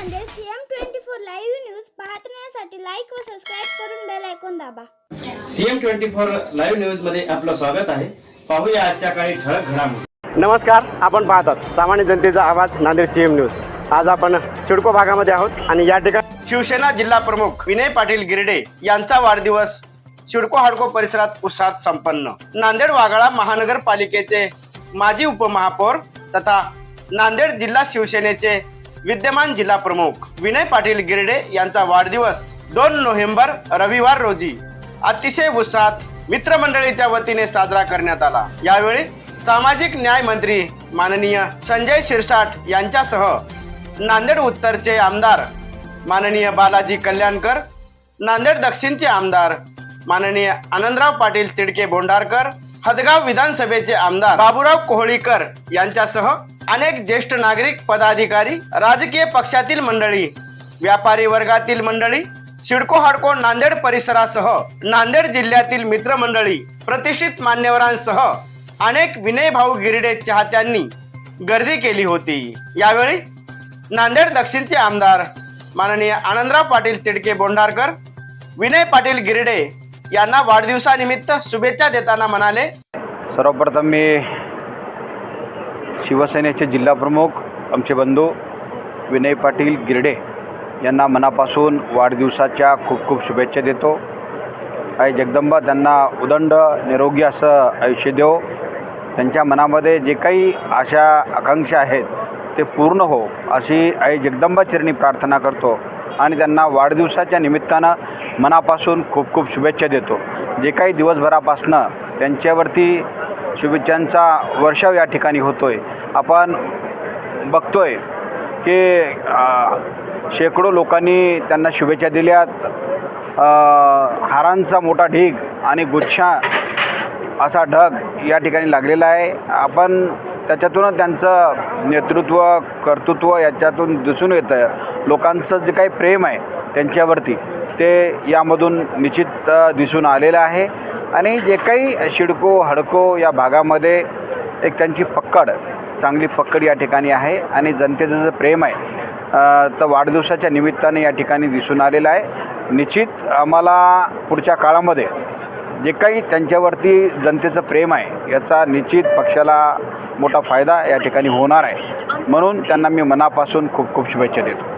Nanded CM twenty four live news पाहण्यासाठी like व subscribe करून बेल ऐकून दाबा. सीएम ट्वेंटी फोर लाईव्ह न्यूजमध्ये आपलं स्वागत आहे. पाहूया आजच्या काही ठळक घडामोडी. नमस्कार आपण पाहतात सामान्य जनतेचा आवाज नांदेड सीएम न्यूज. आज आपण सिडको भागामध्ये आहोत आणि या ठिकाणी शिवसेना जिल्हा प्रमुख विनय पाटील गिरडे यांचा वाढदिवस शिडको हाडको परिसरात उत्साहात संपन्न. नांदेड वाघाळा महानगरपालिकेचे माजी उपमहापौर तथा नांदेड जिल्हा शिवसेनेचे विद्यमान जिल्हा प्रमुख विनय पाटील गिरडे यांचा वाढदिवस दोन नोव्हेंबर रविवार रोजी अतिशय उत्साहात मित्रमंडळीच्या वतीने साजरा करण्यात आला. यावेळी सामाजिक न्याय मंत्री माननीय संजय शिरसाट यांच्यासह नांदेड उत्तरचे आमदार माननीय बालाजी कल्याणकर नांदेड दक्षिणचे आमदार माननीय आनंदराव पाटील तिडके बोंडारकर हदगाव विधानसभेचे आमदार बाबूराव कोहळीकर यांच्यासह अनेक ज्येष्ठ नागरिक पदाधिकारी राजकीय पक्षातील मंडळी व्यापारी वर्गातील मंडळी शिडको हाडको नांदेड परिसरासह नांदेड जिल्ह्यातील मित्रमंडळी प्रतिष्ठित मान्यवरांसह अनेक विनय भाऊ गिरडे चाहत्यांनी गर्दी केली होती. यावेळी नांदेड दक्षिणचे आमदार माननीय आनंदराव पाटील तिडके बोंडारकर विनय पाटील गिरडे यांना वाढदिवसानिमित्त शुभेच्छा देताना म्हणाले. सर्वप्रथम मी शिवसेनेचे जिल्हाप्रमुख आमचे बंधू विनय पाटील गिरडे यांना मनापासून वाढदिवसाच्या खूप खूप शुभेच्छा देतो. आई जगदंबा त्यांना उदंड निरोगी असं आयुष्य देव. त्यांच्या मनामध्ये जे काही आशा आकांक्षा आहेत ते पूर्ण हो अशी आई जगदंबा चिरणी प्रार्थना करतो. आणि त्यांना वाढदिवसाच्या निमित्तानं मनापासून खूप खूप शुभेच्छा देतो. जे काही दिवसभरापासनं त्यांच्यावरती शुभेच्छांचा वर्षाव या ठिकाणी होतो आहे आपण बघतो आहे की शेकडो लोकांनी त्यांना शुभेच्छा दिल्यात. हारांचा मोठा ढीग आणि गुच्छा असा ढग या ठिकाणी लागलेला आहे. आपण त्याच्यातूनच त्यांचं नेतृत्व कर्तृत्व याच्यातून दिसून येतं लोकांचं जे काही प्रेम आहे त्यांच्यावरती. ते यामधून निश्चित दिसून आलेलं आहे. आणि जे काही शिडको हडको या भागामध्ये एक त्यांची पक्कड चांगली पक्कड या ठिकाणी आहे. आणि जनतेचं जे प्रेम आहे तर वाढदिवसाच्या निमित्ताने या ठिकाणी दिसून आलेलं आहे. निश्चित आम्हाला पुढच्या काळामध्ये जे काही त्यांच्यावरती जनतेचं प्रेम आहे याचा निश्चित पक्षाला मोठा फायदा या ठिकाणी होणार आहे. म्हणून त्यांना मी मनापासून खूप खूप शुभेच्छा देतो.